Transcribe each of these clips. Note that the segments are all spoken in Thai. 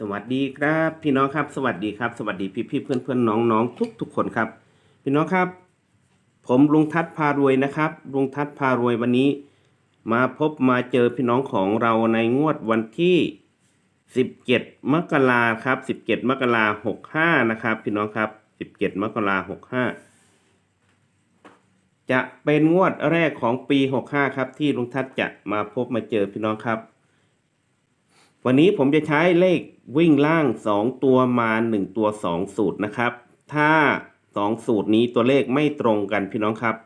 สวัสดีครับพี่น้องครับ สวัสดีครับ สวัสดีพี่พี่เพื่อนเพื่อนน้องน้องทุกทุกคนครับ พี่น้องครับ ผมลุงทัศน์พารวยนะครับลุงทัศน์พารวยวันนี้ มาพบมาเจอพี่น้องของเราในงวดวันที่ 17 มกราครับ 17 มกราหกห้านะครับ พี่น้องครับ 17 มกราหกห้าจะเป็นงวดแรกของปี 65 ครับ ที่ลุงทัศน์จะมาพบมาเจอพี่น้องครับ วันนี้ผมจะใช้เลขวิ่งล่าง 2 ตัวมา 1 ตัว 2 สูตรนะครับ ถ้า 2 สูตรนี้ตัวเลขไม่ตรงกันพี่น้องครับ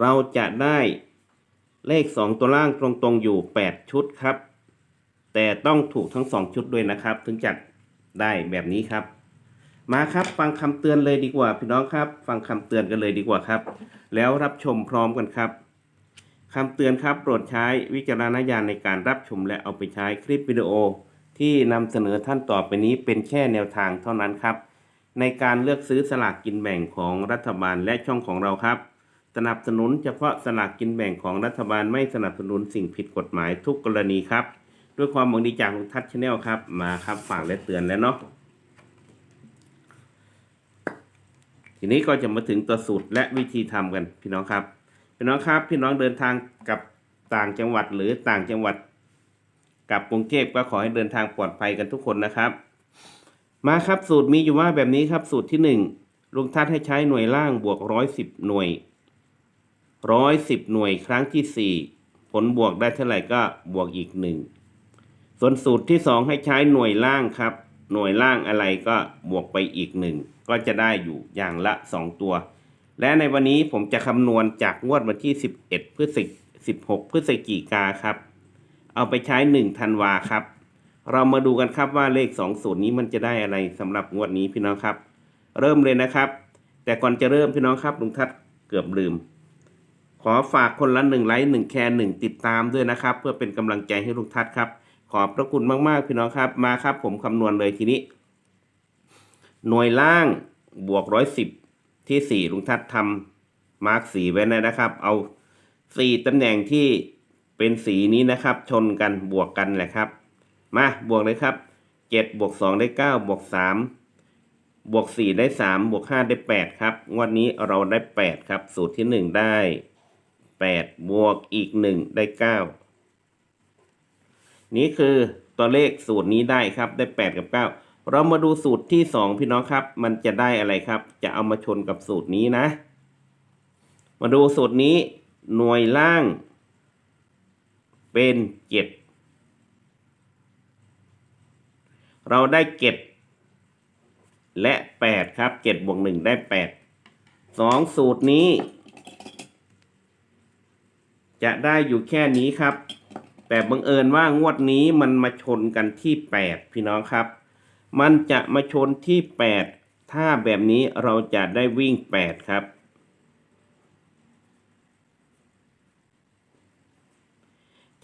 เราจะได้เลข 2 ตัวล่างตรงๆอยู่ 8 ชุดครับ แต่ต้องถูกทั้ง 2 ชุดด้วยนะครับ ถึงจะได้แบบนี้ครับ มาครับฟังคำเตือนเลยดีกว่า พี่น้องครับ ฟังคำเตือนกันเลยดีกว่าครับ แล้วรับชมพร้อมกันครับ คำเตือนครับโปรดใช้วิจารณญาณในการรับชมและเอาไปใช้คลิปวิดีโอ ที่นำเสนอท่านต่อไปนี้เป็นแค่แนวทางเท่านั้นครับ ในการเลือกซื้อสลากกินแบ่งของรัฐบาลและช่องของเราครับ สนับสนุนเฉพาะสลากกินแบ่งของรัฐบาลไม่สนับสนุนสิ่งผิดกฎหมายทุกกรณีครับ ด้วยความหวังดีจากลุงทัศน์ชาแนลครับมาครับฝากและเตือนแล้วเนาะทีนี้ก็จะมาถึงตัวสูตรและวิธีทำกันพี่น้องครับ พี่น้องครับ พี่น้องเดินทางกับต่างจังหวัดหรือต่างจังหวัดกับกรุงเทพก็ขอให้เดินทางปลอดภัยกันทุกคนนะครับ มาครับสูตรมีอยู่ว่าแบบนี้ครับสูตรที่หนึ่งลุงทัศน์ให้ใช้หน่วยล่างบวกร้อยสิบหน่วยร้อยสิบหน่วยครั้งที่สี่ผลบวกได้เท่าไหร่ก็บวกอีกหนึ่งส่วนสูตรที่สองให้ใช้หน่วยล่างครับ หน่วยล่างอะไรก็บวกไปอีกหนึ่งก็จะได้อยู่อย่างละสองตัว และในวันนี้ผมจะคำนวณจากงวดวันที่ 11 พฤศจิ16 พฤศจิกาครับ เอาไปใช้ 1 ธันวาครับ เรามาดูกันครับว่าเลข2สูตรนี้มันจะได้อะไรสำหรับงวดนี้พี่น้องครับ เริ่มเลยนะครับ แต่ก่อนจะเริ่มพี่น้องครับลุงทัศเกือบลืม ขอฝากคนละหนึ่งไลค์หนึ่งแชร์หนึ่งติดตามด้วยนะครับ เพื่อเป็นกำลังใจให้ลุงทัศครับ ขอบพระคุณมากๆพี่น้องครับมาครับ ผมคำนวณเลยทีนี้ หน่วยล่างบวกร้อยสิบ ที่สี่ลุงทัศน์ทำมาร์กสีไว้นะครับ เอาสี่ตำแหน่งที่เป็นสีนี้นะครับ ชนกันบวกกันแหละครับ มาบวกเลยครับเจ็ดบวกสองได้เก้าบวกสามบวกสี่ได้สามบวกห้าได้แปดครับ งวดนี้เราได้แปดครับ สูตรที่หนึ่งได้แปดบวกอีกหนึ่งได้เก้านี่คือตัวเลขสูตรนี้ได้ครับได้แปดกับเก้า เรามาดูสูตรที่สองพี่น้องครับ มันจะได้อะไรครับ จะเอามาชนกับสูตรนี้นะ มาดูสูตรนี้หน่วยล่าง เป็นเจ็ดเราได้เจ็ดและแปดครับเจ็ดบวกหนึ่งได้แปดสองสูตรนี้ จะได้อยู่แค่นี้ครับ แต่บังเอิญว่างวดนี้มันมาชนกันที่แปดพี่น้องครับ มันจะมาชนที่ 8 ถ้าแบบนี้เราจะได้วิ่ง 8 ครับ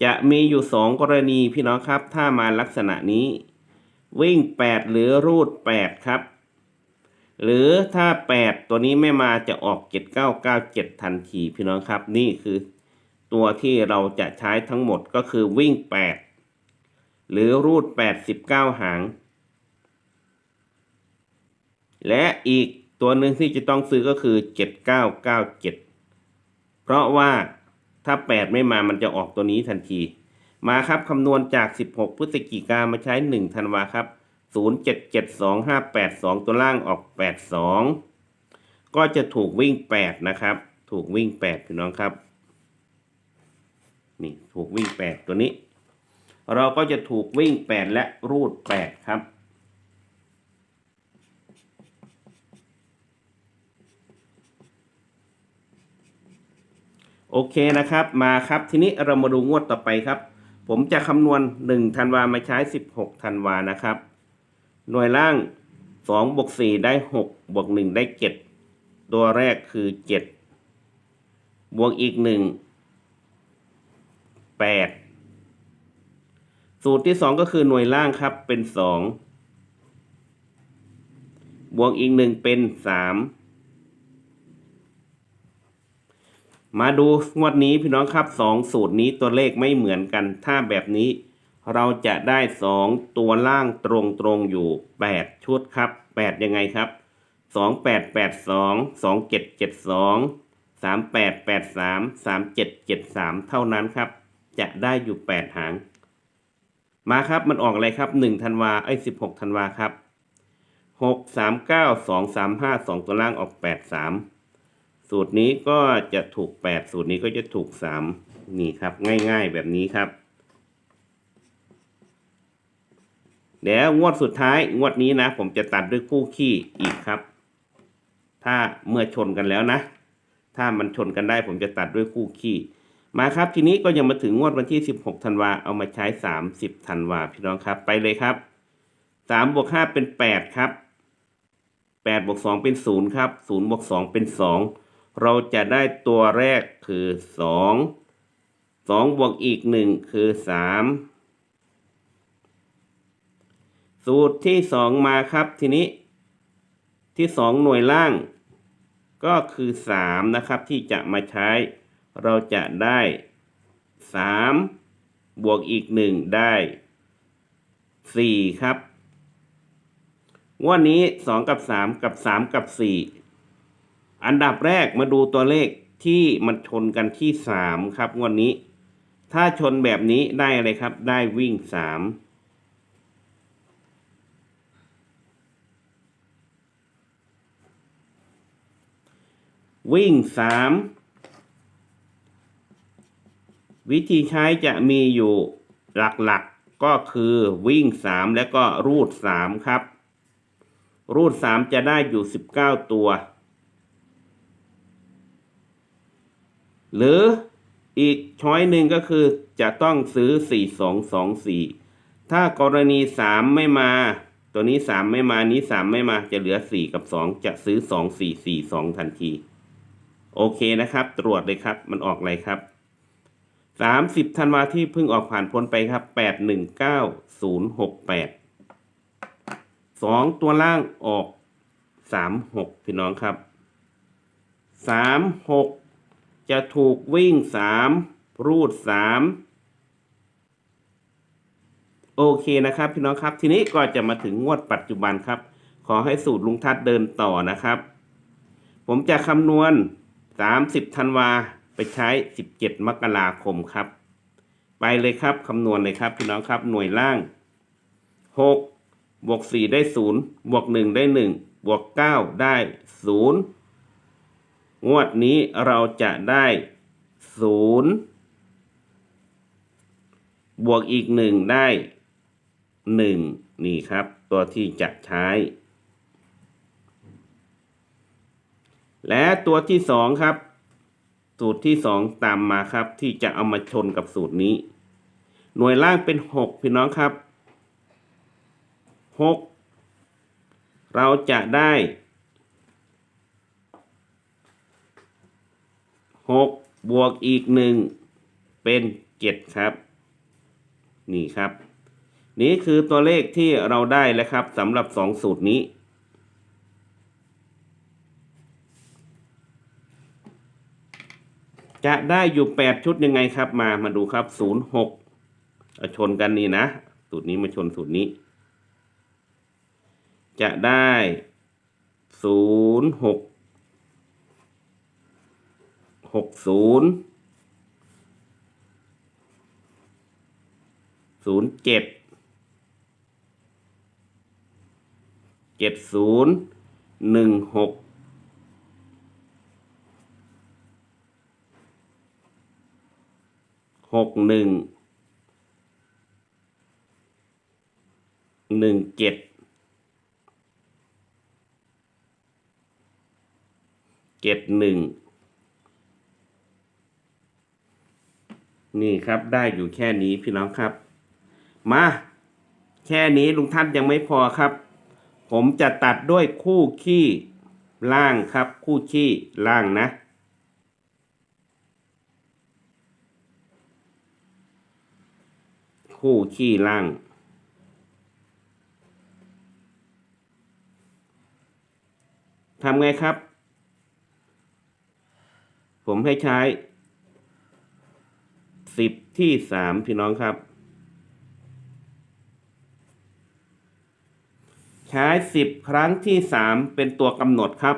จะมีอยู่ 2 กรณีพี่น้องครับ ถ้ามาลักษณะนี้ วิ่ง 8 หรือรูด 8 ครับ หรือถ้า 8 ตัวนี้ไม่มาจะออก 7997 ทันทีพี่น้องครับ นี่คือตัวที่เราจะใช้ทั้งหมดก็คือวิ่ง 8 หรือรูด 89 หาง และอีกตัวหนึ่งที่จะต้องซื้อก็คือ 7997 เพราะว่าถ้า 8 ไม่มามันจะออกตัวนี้ทันที มาครับคำนวณจาก 16 พฤศจิกามาใช้ 1 ธันวาครับ 077252ตัวล่างออก 82 ก็จะถูกวิ่ง 8 นะครับ ถูกวิ่ง 8 พี่น้องครับ นี่ถูกวิ่ง 8 ตัวนี้ เราก็จะถูกวิ่ง 8 และรูด 8 ครับ โอเคนะครับมาครับทีนี้เรามาดูงวดต่อไปครับ ผมจะคำนวณ1ธันวามาใช้ 16ธันวานะครับ หน่วยล่าง2บวก4ได้6บวก1ได้ 7 ตัวแรกคือ 7 บวกอีก 1 8 สูตรที่ 2 ก็คือหน่วยล่างครับเป็น 2 บวกอีก 1 เป็น 3 มาดูงวดนี้พี่น้องครับสองสูตรนี้ตัวเลขไม่เหมือนกัน ถ้าแบบนี้เราจะได้สองตัวล่างตรงตรงๆอยู่แปดชุดครับแปดยังไงครับสองแปดแปดสองสองเจ็ดเจ็ดสองสามแปดแปดสามสามเจ็ดเจ็ดสามเท่านั้นครับ จะได้อยู่แปดหาง มาครับมันออกอะไรครับหนึ่งธันวาไอ้สิบหกธันวาครับหกสามเก้าสองสามห้าสองตัวล่างออกแปดสาม สูตรนี้ก็จะถูกแปดสูตรนี้ก็จะถูกสามนี่ครับ ง่ายๆแบบนี้ครับเดี๋ยวงวดสุดท้ายงวดนี้นะ ผมจะตัดด้วยคู่ขี้อีกครับ ถ้าเมื่อชนกันแล้วนะ ถ้ามันชนกันได้ผมจะตัดด้วยคู่ขี้มาครับทีนี้ก็ยังมาถึงงวดวันที่ 16ธันวาเอามาใช้ 30ธันวาพี่น้องครับ ไปเลยครับ3บวก5เป็น 8 ครับ8บวก2เป็น 0 ครับ0บวก2เป็น 2 เราจะได้ตัวแรกคือ2 2บวกอีก1คือ3สูตรที่2มาครับทีนี้ ที่2หน่วยล่าง ก็คือ3นะครับที่จะมาใช้ เราจะได้สามบวกอีกหนึ่งได้สี่ครับวันนี้สองกับสามกับสามกับสี่ อันดับแรกมาดูตัวเลขที่มันชนกันที่สามครับวันนี้ ถ้าชนแบบนี้ได้อะไรครับ ได้วิ่งสามวิ่งสามวิธีใช้จะมีอยู่หลักๆก็คือวิ่ง 3 แล้วก็รูด 3 ครับ รูด 3 จะได้อยู่ 19 ตัว หรืออีกช้อยหนึ่งก็คือจะต้องซื้อ 4224 ถ้ากรณี 3 ไม่มา ตัวนี้ 3 ไม่มานี้ 3 ไม่มาจะเหลือ 4 กับ 2 จะซื้อ 2442 ทันที โอเคนะครับ ตรวจเลยครับมันออกอะไรครับสามสิบธันวาที่เพิ่งออกผ่านพ้นไปครับแปดหนึ่งเก้าศูนย์หกแปดสองตัวล่างออกสามหกพี่น้องครับสามหก จะถูกวิ่งสามรูดสามโอเคนะครับพี่น้องครับทีนี้ก็จะมาถึงงวดปัจจุบันครับ ขอให้สูตรลุงทัดเดินต่อนะครับ ผมจะคำนวณสามสิบธันวาไปใช้ 17 มกราคมครับ ไปเลยครับคำนวณเลยครับพี่น้องครับหน่วยล่าง 6 บวก 4 ได้ 0 บวก 1 ได้ 1 บวก 9 ได้ 0 งวดนี้เราจะได้0บวกอีก1ได้1นี่ครับ ตัวที่จะใช้ และตัวที่2ครับ สูตรที่สองตามมาครับ ที่จะเอามาชนกับสูตรนี้ หน่วยล่างเป็นหกพี่น้องครับหกเราจะได้ หกบวกอีกหนึ่งเป็นเจ็ดครับ นี่ครับ นี่คือตัวเลขที่เราได้แล้วครับสำหรับสองสูตรนี้จะได้อยู่แปดชุดยังไงครับ มามาดูครับศูนย์หกชนกันนี่นะสูตรนี้มาชนสูตรนี้ จะได้ศูนย์ หกศูนย์ศูนย์เจ็ดเจ็ดศูนย์หนึ่งหกหกหนึ่งหนึ่งเจ็ดเจ็ดหนึ่ง นี่ครับได้อยู่แค่นี้พี่น้องครับ มา แค่นี้ลุงท่านยังไม่พอครับ ผมจะตัดด้วยคู่ขี้ล่างครับ คู่ขี้ล่างนะ คู่ขี้ล่างทำไงครับ ผมให้ใช้ สิบที่สามพี่น้องครับ ใช้สิบครั้งที่สามเป็นตัวกำหนดครับ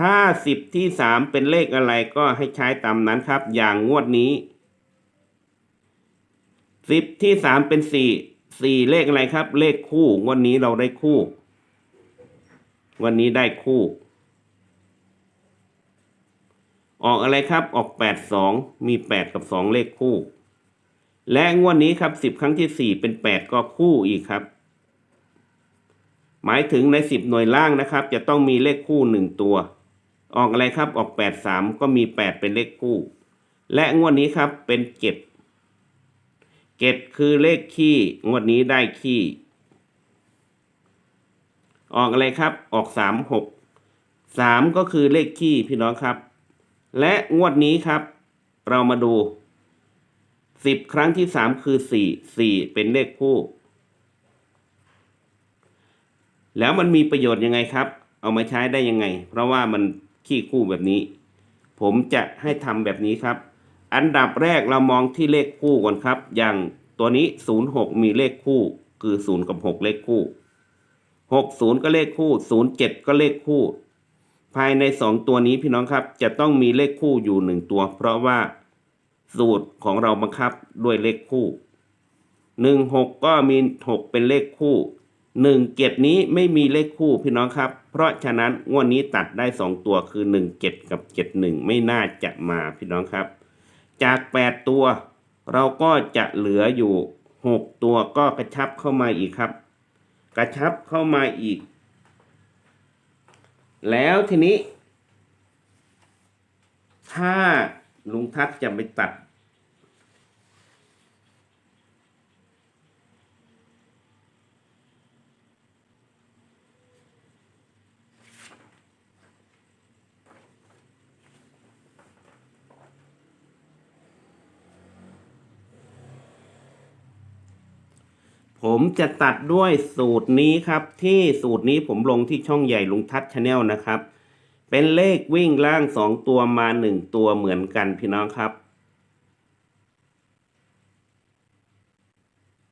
ถ้าสิบที่สามเป็นเลขอะไรก็ให้ใช้ตามนั้นครับ อย่างงวดนี้สิบที่สามเป็นสี่สี่เลขอะไรครับ เลขคู่ วันนี้เราได้คู่ วันนี้ได้คู่ ออกอะไรครับออกแปดสองมีแปดกับสองเลขคู่ และงวดนี้ครับสิบครั้งที่สี่เป็นแปดก็คู่อีกครับ หมายถึงในสิบหน่วยล่างนะครับ จะต้องมีเลขคู่หนึ่งตัว ออกอะไรครับออกแปดสามก็มีแปดเป็นเลขคู่ และงวดนี้ครับเป็นเจ็ดเจ็ดคือเลขขี้ งวดนี้ได้ขี้ ออกอะไรครับออกสามหกสามก็คือเลขขี้พี่น้องครับ และงวดนี้ครับ เรามาดูสิบครั้งที่สามคือสี่สี่เป็นเลขคู่ แล้วมันมีประโยชน์ยังไงครับ เอามาใช้ได้ยังไง เพราะว่ามันขี้คู่แบบนี้ ผมจะให้ทำแบบนี้ครับ อันดับแรกเรามองที่เลขคู่ก่อนครับ อย่างตัวนี้06มีเลขคู่ คือ0กับ6เลขคู่60ก็เลขคู่07ก็เลขคู่ ภายใน 2 ตัวนี้พี่น้องครับจะต้องมีเลขคู่อยู่ 1 ตัว เพราะว่าสูตรของเราบังคับด้วยเลขคู่16ก็มี 6 เป็นเลขคู่หนึ่งเจ็ดนี้ไม่มีเลขคู่พี่น้องครับ เพราะฉะนั้นงวดนี้ตัดได้สองตัวคือหนึ่งเจ็ดกับเจ็ดหนึ่งไม่น่าจะมาพี่น้องครับ จากแปดตัว เราก็จะเหลืออยู่หกตัวก็กระชับเข้ามาอีกครับ กระชับเข้ามาอีก แล้วทีนี้ ถ้าลุงทัศน์จะไปตัด ผมจะตัดด้วยสูตรนี้ครับ ที่สูตรนี้ผมลงที่ช่องใหญ่ลุงทัศน์ชาแนลนะครับ เป็นเลขวิ่งล่างสองตัวมาหนึ่งตัวเหมือนกันพี่น้องครับ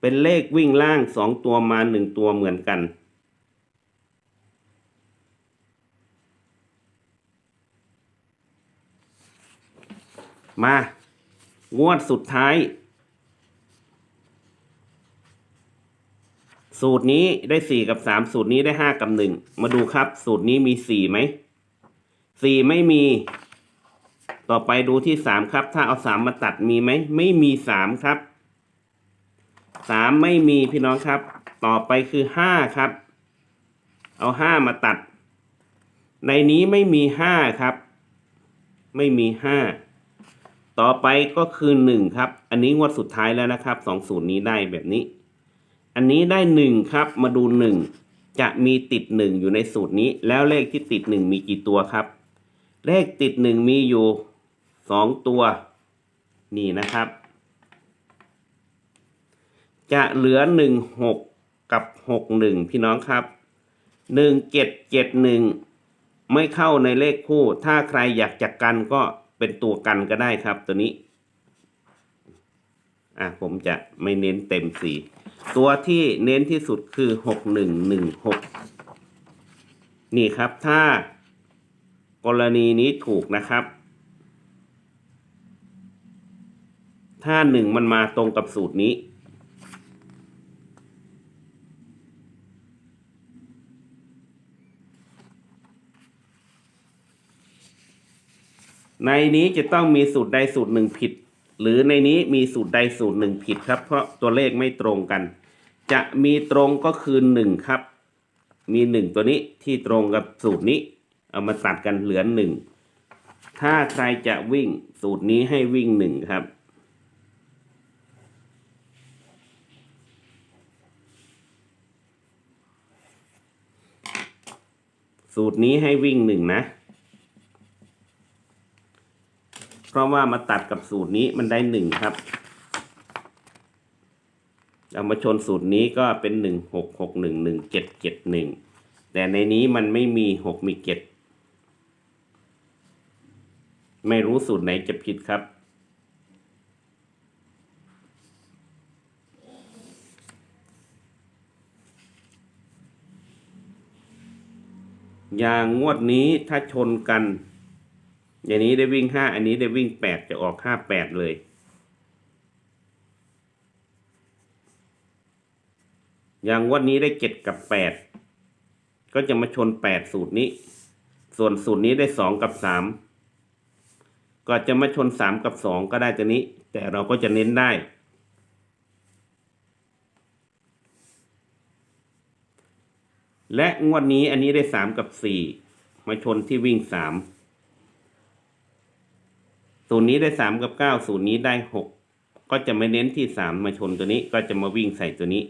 เป็นเลขวิ่งล่างสองตัวมาหนึ่งตัวเหมือนกันมา งวดสุดท้าย สูตรนี้ได้สี่กับสามสูตรนี้ได้ห้ากับหนึ่งมาดูครับ สูตรนี้มีสี่ไหมสี่ไม่มี ต่อไปดูที่สามครับ ถ้าเอาสามมาตัดมีไหมไม่มีสามครับสามไม่มีพี่น้องครับ ต่อไปคือห้าครับ เอาห้ามาตัด ในนี้ไม่มีห้าครับ ไม่มีห้าต่อไปก็คือหนึ่งครับ อันนี้งวดสุดท้ายแล้วนะครับสองสูตรนี้ได้แบบนี้ อันนี้ได้หนึ่งครับมาดูหนึ่งจะมีติดหนึ่งอยู่ในสูตรนี้ แล้วเลขที่ติดหนึ่งมีกี่ตัวครับ เลขติดหนึ่งมีอยู่สองตัว นี่นะครับ จะเหลือหนึ่งหกกับหกหนึ่งพี่น้องครับหนึ่งเจ็ดเจ็ดหนึ่งไม่เข้าในเลขคู่ ถ้าใครอยากจะกันก็เป็นตัวกันก็ได้ครับตัวนี้ อะผมจะไม่เน้นเต็มสี่ ตัวที่เน้นที่สุดคือหกหนึ่งหนึ่งหกนี่ครับถ้ากรณีนี้ถูกนะครับ ถ้าหนึ่งมันมาตรงกับสูตรนี้ ในนี้จะต้องมีสูตรใดสูตรหนึ่งผิด หรือในนี้มีสูตรใดสูตรหนึ่งผิดครับ เพราะตัวเลขไม่ตรงกัน จะมีตรงก็คือหนึ่งครับ มีหนึ่งตัวนี้ที่ตรงกับสูตรนี้ เอามาตัดกันเหลือหนึ่งถ้าใครจะวิ่งสูตรนี้ให้วิ่งหนึ่งครับ สูตรนี้ให้วิ่งหนึ่งนะ เพราะว่ามาตัดกับสูตรนี้มันได้หนึ่งครับ เอามาชนสูตรนี้ก็เป็นหนึ่งหกหกหนึ่งหนึ่งเจ็ดเจ็ดหนึ่งแต่ในนี้มันไม่มีหกมีเจ็ดไม่รู้สูตรไหนจะผิดครับอย่างงวดนี้ถ้าชนกัน อย่างนี้ได้วิ่งห้าอันนี้ได้วิ่งแปดจะออกห้าแปดเลย อย่างวันนี้ได้เจ็ดกับแปดก็จะมาชนแปดสูตรนี้ ส่วนสูตรนี้ได้สองกับสามก็จะมาชนสามกับสองก็ได้ตัวนี้ แต่เราก็จะเน้นได้ และงวดนี้อันนี้ได้สามกับสี่มาชนที่วิ่งสาม สูตรนี้ได้สามกับเก้าสูตรนี้ได้หกก็จะไม่เน้นที่สามมาชนตัวนี้ก็จะมาวิ่งใส่ตัวนี้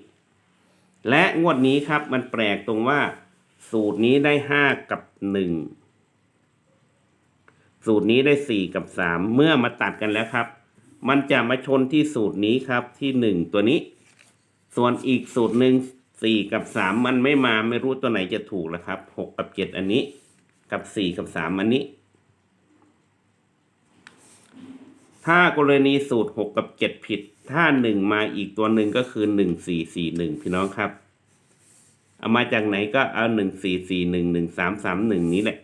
และงวดนี้ครับมันแปลกตรงว่า สูตรนี้ได้ห้ากับหนึ่งสูตรนี้ได้สี่กับสามเมื่อมาตัดกันแล้วครับ มันจะมาชนที่สูตรนี้ครับที่หนึ่งตัวนี้ ส่วนอีกสูตรหนึ่งสี่กับสามมันไม่มาไม่รู้ตัวไหนจะถูกแล้วครับหกกับเจ็ดอันนี้ กับสี่กับสามอันนี้ ถ้ากรณีสูตรหกกับเจ็ดผิด ถ้าหนึ่งมาอีกตัวหนึ่งก็คือหนึ่งสี่สี่หนึ่งพี่น้องครับ เอามาจากไหนก็เอาหนึ่งสี่สี่หนึ่งหนึ่งสามสามหนึ่งนี้แหละ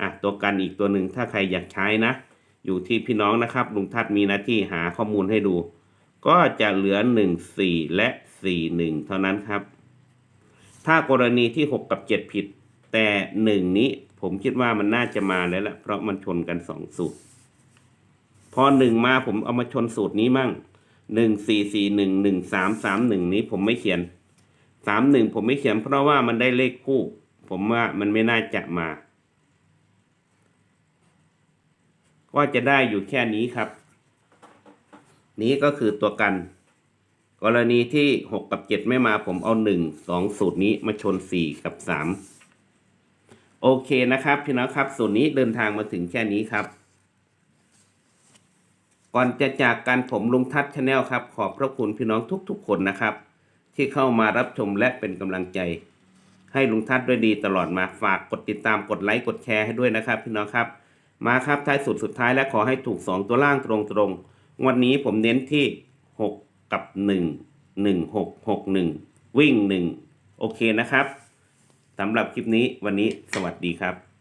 อะ ตัวกันอีกตัวหนึ่งถ้าใครอยากใช้นะ อยู่ที่พี่น้องนะครับ ลุงทัดมีหน้าที่หาข้อมูลให้ดู ก็จะเหลือหนึ่งสี่และสี่หนึ่งเท่านั้นครับ ถ้ากรณีที่หกกับเจ็ดผิด แต่หนึ่งนี้ผมคิดว่ามันน่าจะมาแล้วละเพราะมันชนกันสองสูตร พอหนึ่งมาผมเอามาชนสูตรนี้มั่งหนึ่งสี่สี่หนึ่งหนึ่งสามสามหนึ่งนี้ผมไม่เขียนสามหนึ่งผมไม่เขียนเพราะว่ามันได้เลขคู่ ผมว่ามันไม่น่าจะมา ก็จะได้อยู่แค่นี้ครับ นี้ก็คือตัวกัน กรณีที่หกกับเจ็ดไม่มาผมเอาหนึ่งสองสูตรนี้มาชนสี่กับสามโอเคนะครับ พี่น้องครับ สูตรนี้เดินทางมาถึงแค่นี้ครับ ก่อนจะจากกันผมลุงทัศน์ชาแนลครับ ขอบพระคุณพี่น้องทุกๆ คนนะครับ ที่เข้ามารับชมและเป็นกำลังใจ ให้ลุงทัศน์ด้วยดีตลอดมาฝากกดติดตามกดไลค์กดแชร์ให้ด้วยนะครับ พี่น้องครับ มาครับท้ายสุดสุดท้ายและขอให้ถูกสองตัวล่างตรงๆงวันนี้ผมเน้นที่หกกับหนึ่งหนึ่งหกหกหนึ่งวิ่งหนึ่งโอเคนะครับสำหรับคลิปนี้วันนี้สวัสดีครับ